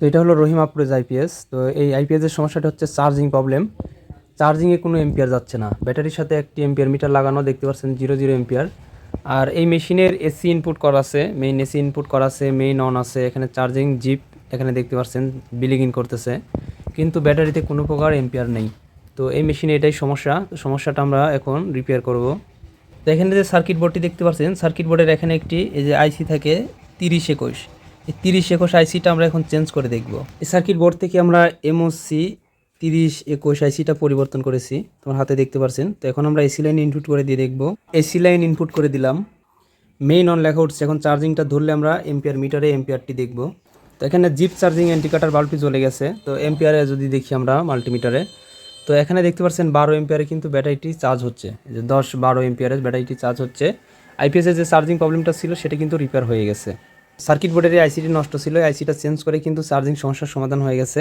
তো এটা হলো রহিম আপ্রোজ আইপিএস তো এই আইপিএসের সমস্যাটা হচ্ছে চার্জিং প্রবলেম চার্জিংয়ে কোনো এম্পিয়ার যাচ্ছে না। ব্যাটারির সাথে একটি এম্পিয়ার মিটার লাগানো, দেখতে পাচ্ছেন জিরো জিরো এম্পিয়ার আর এই মেশিনের এসি ইনপুট করা আছে মেইন এসি ইনপুট করা আছে মেইন অন আছে, এখানে চার্জিং জিপ এখানে দেখতে পাচ্ছেন বিলিং ইন করতেছে। কিন্তু ব্যাটারিতে কোনো প্রকার এম্পিয়ার নেই। তো এই মেশিনে এটাই সমস্যা। সমস্যাটা আমরা এখন রিপেয়ার করব। তো এখানে যে সার্কিট বোর্ডটি দেখতে পাচ্ছেন সার্কিট বোর্ডের এখানে একটি, এই যে আইসি থাকে তিরিশ একুশ। এই তিরিশ একুশ আইসিটা আমরা এখন চেঞ্জ করে দেখব। এই সার্কিট বোর্ড থেকে আমরা এমওসি তিরিশ একুশ আইসিটা পরিবর্তন করেছি, তোমার হাতে দেখতে পাচ্ছেন তো এখন আমরা এসি লাইন ইনপুট করে দিয়ে দেখব। এসি লাইন ইনপুট করে দিলাম। মেইন অন লেখা উঠছে এখন চার্জিংটা ধরলে আমরা এম্পিয়ার মিটারে এম্পিয়ারটি দেখব। তো এখানে জিপ চার্জিং ইন্ডিকেটার বাল্বটি জ্বলে গেছে। তো এম্পিয়ারে যদি দেখি আমরা মাল্টিমিটারে তো এখানে দেখতে পাচ্ছেন বারো এম্পিয়ারে কিন্তু ব্যাটারিটি চার্জ হচ্ছে। যে দশ, বারো এম্পিয়ারে ব্যাটারিটি চার্জ হচ্ছে। আইপিএসের যে চার্জিং প্রবলেমটা ছিল, সেটা কিন্তু রিপেয়ার হয়ে গেছে। সার্কিট বোর্ডের আইসিটি নষ্ট ছিল আইসিটা চেঞ্জ করে কিন্তু চার্জিং সমস্যার সমাধান হয়ে গেছে।